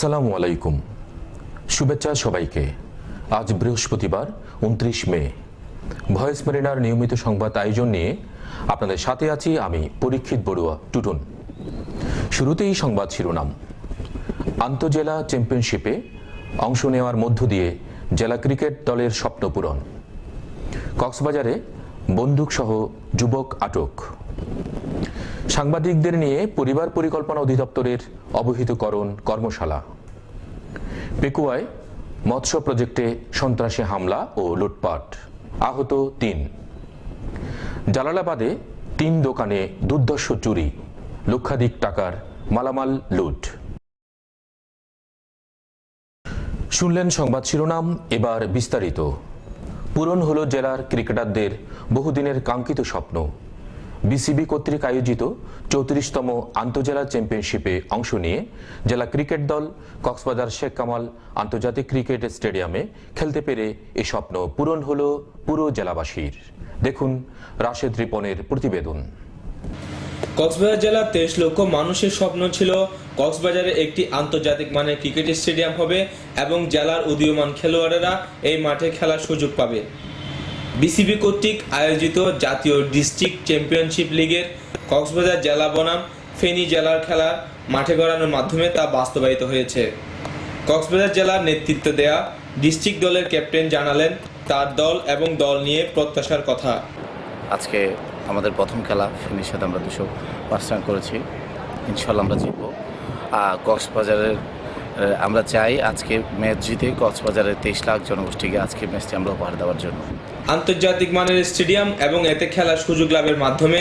আসসালামু আলাইকুম। শুভেচ্ছা সবাইকে। আজ বৃহস্পতিবার, উনত্রিশ মে। ভয়েস মেরিনার নিয়মিত সংবাদ আয়োজন নিয়ে আপনাদের সাথে আছি আমি, পরীক্ষিত বড়ুয়া, টুটুন। শুরুতেই সংবাদ শিরোনাম। আন্তজেলা চ্যাম্পিয়নশিপে অংশ নেওয়ার মধ্য দিয়ে জেলা ক্রিকেট দলের স্বপ্ন পূরণ। কক্সবাজারে বন্দুকসহ যুবক আটক। সাংবাদিকদের নিয়ে পরিবার পরিকল্পনা অধিদপ্তরের অবহিতকরণ কর্মশালা। পেকুয়ায় মৎস্য প্রজেক্টে সন্ত্রাসী হামলা ও লুটপাট। আহত তিন। জালালাবাদে তিন দোকানে দুর্ধর্ষ চুরি, লক্ষাধিক টাকার মালামাল লুট। শুনলেন সংবাদ শিরোনাম, এবার বিস্তারিত। পূরণ হল জেলার ক্রিকেটারদের বহুদিনের কাঙ্ক্ষিত স্বপ্ন। বিসিবি কর্তৃক আয়োজিত চৌত্রিশতম আন্তজেলা চ্যাম্পিয়নশিপে অংশ নিয়ে জেলা ক্রিকেট দল কক্সবাজার শেখ কামাল আন্তর্জাতিক ক্রিকেট স্টেডিয়ামে খেলতে পেরে এ স্বপ্ন পূরণ হল পুরো জেলাবাসীর। দেখুন রাশেদ রিপনের প্রতিবেদন। কক্সবাজার জেলার তেইশ লক্ষ মানুষের স্বপ্ন ছিল কক্সবাজারে একটি আন্তর্জাতিক মানের ক্রিকেট স্টেডিয়াম হবে এবং জেলার উদীয়মান খেলোয়াড়েরা এই মাঠে খেলার সুযোগ পাবে। বিসিবি কর্তৃক আয়োজিত জাতীয় ডিস্ট্রিক্ট চ্যাম্পিয়নশিপ লিগের কক্সবাজার জেলা বনাম ফেনী জেলার খেলা মাঠে গড়ানোর মাধ্যমে তা বাস্তবায়িত হয়েছে। কক্সবাজার জেলার নেতৃত্ব দেয়া ডিস্ট্রিক্ট দলের ক্যাপ্টেন জানালেন, তার দল এবং দল নিয়ে প্রত্যাশার কথা। আজকে আমাদের প্রথম খেলা, ফিনির সাথে আমরা দুশো পাঁচ রান করেছি। ইনশাল্লাহ আমরা জিতবো। কক্সবাজারের আমরা চাই আজকে ম্যাচ জিতে কক্সবাজারের তেইশ লাখ জনগোষ্ঠীকে আজকে ম্যাচটি আমরা উপহার দেওয়ার জন্য। আন্তর্জাতিক মানের স্টেডিয়াম এবং এতে খেলার সুযোগ লাভের মাধ্যমে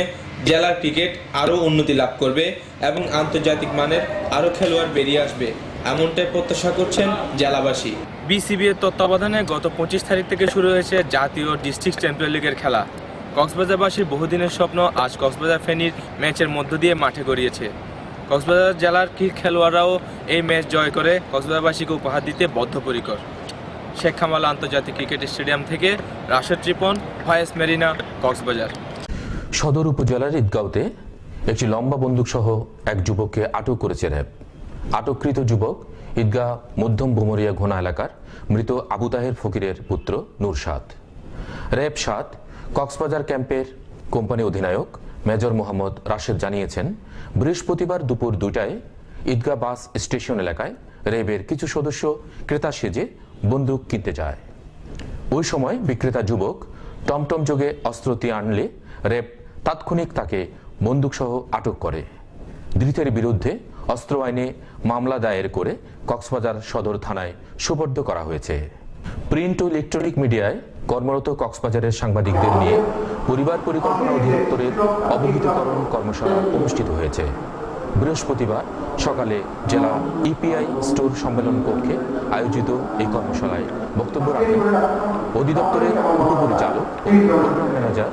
জেলার ক্রিকেট আরও উন্নতি লাভ করবে এবং আন্তর্জাতিক মানের আরও খেলোয়াড় বেরিয়ে আসবে এমনটাই প্রত্যাশা করছেন জেলাবাসী। বিসিবি এর তত্ত্বাবধানে গত পঁচিশ তারিখ থেকে শুরু হয়েছে জাতীয় ডিস্ট্রিক্ট চ্যাম্পিয়ন লিগের খেলা। কক্সবাজারবাসীর বহুদিনের স্বপ্ন আজ কক্সবাজার ফেনীর ম্যাচের মধ্য দিয়ে মাঠে গড়িয়েছে। কক্সবাজার জেলার ক্রিকেট খেলোয়াড়রাও এই ম্যাচ জয় করে? কক্সবাজারবাসীকে উপহার দিতে বদ্ধপরিকর। শেখ কামাল আন্তর্জাতিক ক্রিকেট স্টেডিয়াম থেকে রাশেদ ত্রিপন ভয়েস মেরিনা, কক্সবাজার। সদর উপজেলার ঈদগাঁওতে একটি লম্বা বন্দুকসহ এক যুবককে আটক করেছে র্যাব। আটককৃত যুবক ঈদগাহ মধ্যম ভুমরিয়া ঘোনা এলাকার মৃত আবু তাহের ফকিরের পুত্র নূর সাদ র্যাব সাত, কক্সবাজার ক্যাম্পের কোম্পানি অধিনায়ক মেজর মোহাম্মদ রাশেদ জানিয়েছেন, বৃহস্পতিবার দুপুর দুটায় ঈদগাহ বাস স্টেশন এলাকায় রেবের কিছু সদস্য ক্রেতা সেজে বন্দুক কিনতে যায়। ওই সময় বিক্রেতা যুবক টমটম যোগে অস্ত্রটি আনলে র্যাব তাৎক্ষণিক তাকে বন্দুকসহ আটক করে। ধৃতের বিরুদ্ধে অস্ত্র আইনে মামলা দায়ের করে কক্সবাজার সদর থানায় সুপর্দ করা হয়েছে। প্রিন্ট ও ইলেকট্রনিক মিডিয়ায় কর্মরত কক্সবাজারের সাংবাদিকদের নিয়ে পরিবার পরিকল্পনা অধিদপ্তরের অবহিতকরণ কর্মশালা অনুষ্ঠিত হয়েছে। বৃহস্পতিবার সকালে জেলা ইপিআই স্টোর সম্মেলন কক্ষে আয়োজিত এই কর্মশালায় বক্তব্য রাখেন অধিদপ্তরের উপপরিচালক manager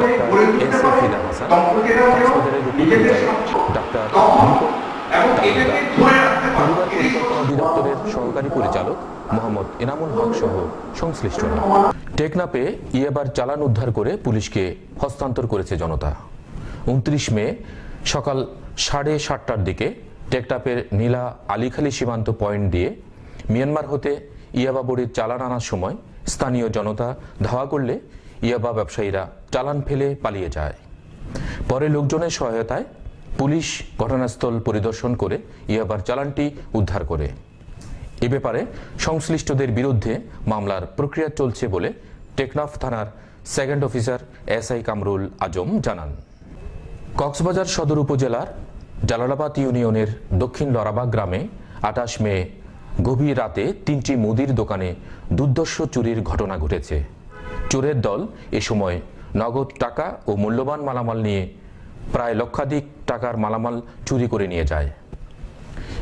doctor S A Fida Hasan, কক্সবাজারের ডাক্তার পরিবার পরিকল্পনা অধিদপ্তরের সহকারী পরিচালক মোহাম্মদ এনামুল হক সহ সংশ্লিষ্টরা। টেকনাপে ইয়েবার চালান উদ্ধার করে পুলিশকে হস্তান্তর করেছে জনতা। উনত্রিশ মে সকাল সাড়ে সাতটার দিকে টেকটাপের নীলা আলিখালি সীমান্ত পয়েন্ট দিয়ে মিয়ানমার হতে ইয়াবা বড়ির চালান আনার সময় স্থানীয় জনতা ধাওয়া করলে ইয়াবা ব্যবসায়ীরা চালান ফেলে পালিয়ে যায়। পরে লোকজনের সহায়তায় পুলিশ ঘটনাস্থল পরিদর্শন করে ইয়াবার চালানটি উদ্ধার করে। এ ব্যাপারে সংশ্লিষ্টদের বিরুদ্ধে মামলার প্রক্রিয়া চলছে বলে টেকনাফ থানার second officer S I Kamrul Azam জানান। কক্সবাজার সদর উপজেলার জালালাবাদ ইউনিয়নের দক্ষিণ লরাবাগ গ্রামে আটাশ মে গভীর রাতে তিনটি মুদির দোকানে দুর্দর্শ চুরির ঘটনা ঘটেছে। চোরের দল এ সময় নগদ টাকা ও মূল্যবান মালামাল নিয়ে প্রায় লক্ষাধিক টাকার মালামাল চুরি করে নিয়ে যায়।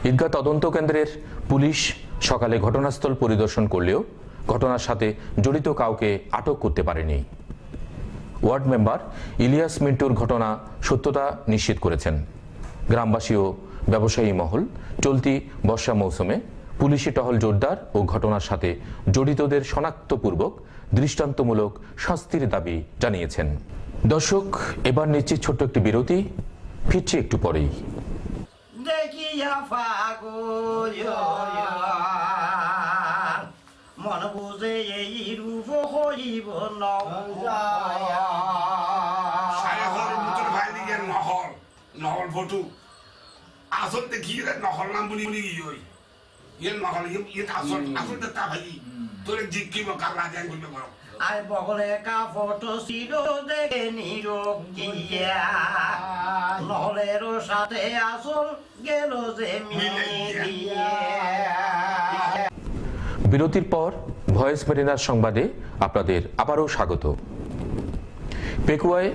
ঈদগাহ তদন্ত কেন্দ্রের পুলিশ সকালে ঘটনাস্থল পরিদর্শন করলেও ঘটনার সাথে জড়িত কাউকে আটক করতে পারেনি। ওয়ার্ড মেম্বার ইলিয়াস মিন্টুর ঘটনা সত্যতা নিশ্চিত করেছেন। গ্রামবাসী ও ব্যবসায়ী মহল, চলতি বর্ষা মৌসুমে পুলিশি টহল জোরদার ও ঘটনার সাথে জড়িতদের শনাক্তপূর্বক দৃষ্টান্তমূলক শাস্তির দাবি জানিয়েছেন। দর্শক, এবার নিশ্চিত ছোট্ট একটি বিরতি, ফিরছি একটু পরেই। মন বুঝে এই রূপ হইব নহল নহল ফটু আসল দেখি নহল নাম বলি বলি ইয়ই ইয়ে নহল ইয়ে আসল আসল তা ভাই তোরে জিজ্ঞি বকার রাজা বলবে করো আর বগলে কা ফটো ছিল দেখে নিরকিয়া নহলেরও সাথে আসল গেল যে মিলিয়া বিরতির পর ভয়েস মেরিনার সংবাদে আপনাদের আবারও স্বাগত। পেকুয়ায়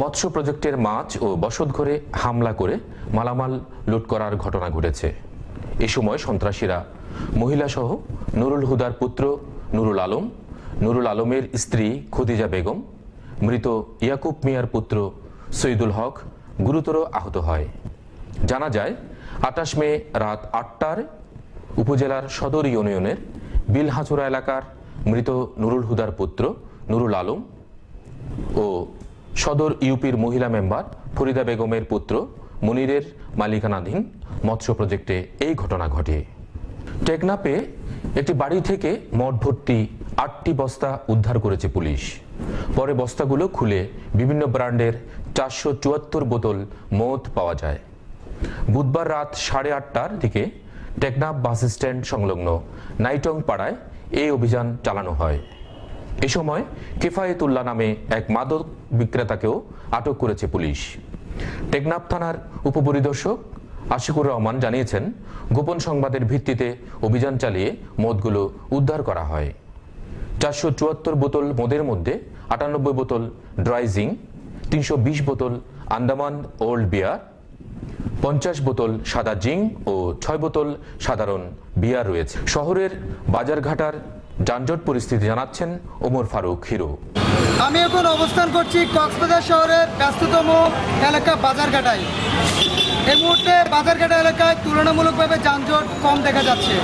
মৎস্য প্রজেক্টের মাছ ও বসত ঘরে হামলা করে মালামাল লুট করার ঘটনা ঘটেছে। এ সময় সন্ত্রাসীরা মহিলাসহ নুরুল হুদার পুত্র নুরুল আলম, নুরুল আলমের স্ত্রী খদিজা বেগম, মৃত ইয়াকুব মিয়ার পুত্র সৈদুল হক গুরুতর আহত হয়। জানা যায়, আটাশ মে রাত আটটার উপজেলার সদর ইউনিয়নের বিলহাচুরা এলাকার মৃত নুরুল হুদার পুত্র, নুরুল আলম ও সদর ইউপির মহিলা মেম্বার ফরিদা বেগমের পুত্র মনিরের মালিকানাধীন মৎস্য প্রজেক্টে এই ঘটনা ঘটে। টেকনাপে একটি বাড়ি থেকে মঠ ভর্তি আটটি বস্তা উদ্ধার করেছে পুলিশ। পরে বস্তাগুলো খুলে বিভিন্ন ব্র্যান্ডের চারশো চুয়াত্তর বোতল মদ পাওয়া যায়। বুধবার রাত সাড়ে আটটার দিকে টেকনাফ বাস স্ট্যান্ড সংলগ্ন নাইটং পাড়ায় এই অভিযান চালানো হয়। এ সময় কেফায়েতুল্লাহ নামে এক মাদক বিক্রেতাকেও আটক করেছে পুলিশ। টেকনাফ থানার উপপরিদর্শক আশিকুর রহমান জানিয়েছেন, গোপন সংবাদের ভিত্তিতে অভিযান চালিয়ে মদগুলো উদ্ধার করা হয়। চারশো চুয়াত্তর বোতল মদের মধ্যে আটানব্বই বোতল ড্রাইজিং তিনশো বিশ বোতল আন্দামান ওল্ড বিয়ার পঞ্চাশ বোতল সাদা জিং ও ছয় বোতল সাধারণ বিয়ার রয়েছে। শহরের বাজারঘাটার যানজট পরিস্থিতি জানাচ্ছেন ওমর ফারুক হিরো। আমি এখন অবস্থান করছি কক্সবাজার শহরের ব্যস্ততম এলাকা বাজারঘাটায়। এই মুহূর্তে বাজারঘাটা এলাকায় তুলনামূলকভাবে যানজট কম দেখা যাচ্ছে।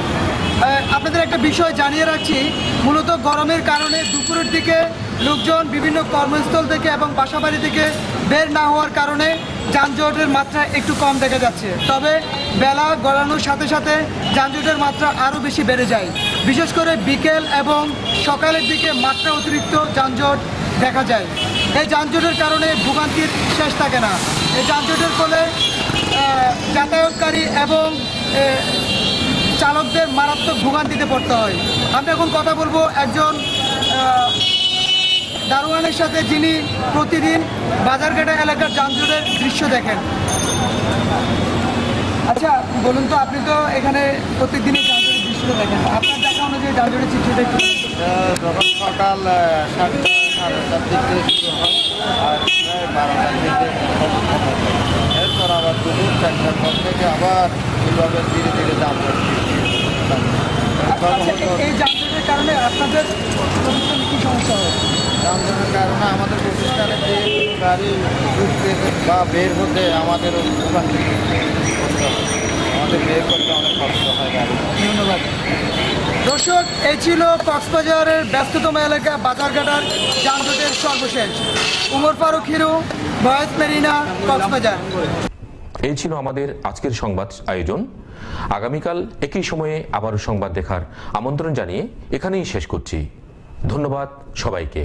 আপনাদের একটা বিষয় জানিয়ে রাখছি। মূলত গরমের কারণে দুপুরের দিকে লোকজন বিভিন্ন কর্মস্থল থেকে এবং বাসাবাড়ি থেকে বের না হওয়ার কারণে যানজটের মাত্রা একটু কম দেখা যাচ্ছে। তবে বেলা গড়ানোর সাথে সাথে যানজটের মাত্রা আরও বেশি বেড়ে যায়। বিশেষ করে বিকেল এবং সকালের দিকে মাত্রা অতিরিক্ত যানজট দেখা যায়। এই যানজটের কারণে ভোগান্তির শেষ থাকে না। এই যানজটের ফলে যাতায়াতকারী এবং চালকদের মারাত্মক ভোগান্তিতে পড়তে হয়। আমরা এখন কথা বলব একজন দারোয়ানের সাথে যিনি প্রতিদিন বাজারঘাটা এলাকার যানজটের দৃশ্য দেখেন। আচ্ছা বলুন তো আপনি তো এখানে প্রত্যেকদিনই যানজটের দৃশ্যটা দেখেন। আপনার দেখা অনুযায়ী যানজটের চিত্রটা একটু যখন সকাল সাতটা সাড়ে সাতটার দিকে শুরু হয় আর প্রায় বারোটার দিকে এরপর আবার দুপুর চারটার পর থেকে আবার এইভাবে ধীরে ধীরে দাম আচ্ছা এই যানজটের কারণে আপনাদের কি সমস্যা যানজটের কারণে আমাদের প্রতিষ্ঠানে যে গাড়ি ঢুকতে বা বের হতে আমাদের আমাদের বের করতে অনেক কষ্ট হয় গাড়ি। ধন্যবাদ। দর্শক এই ছিল কক্সবাজারের ব্যস্ততম এলাকা বাজারঘাটার যানজটের সর্বশেষ। উমর ফারুক হিরু ভয়েস মেরিনা কক্সবাজার। এই ছিল আমাদের আজকের সংবাদ আয়োজন। আগামীকাল একই সময়ে আবারও সংবাদ দেখার আমন্ত্রণ জানিয়ে এখানেই শেষ করছি। ধন্যবাদ সবাইকে।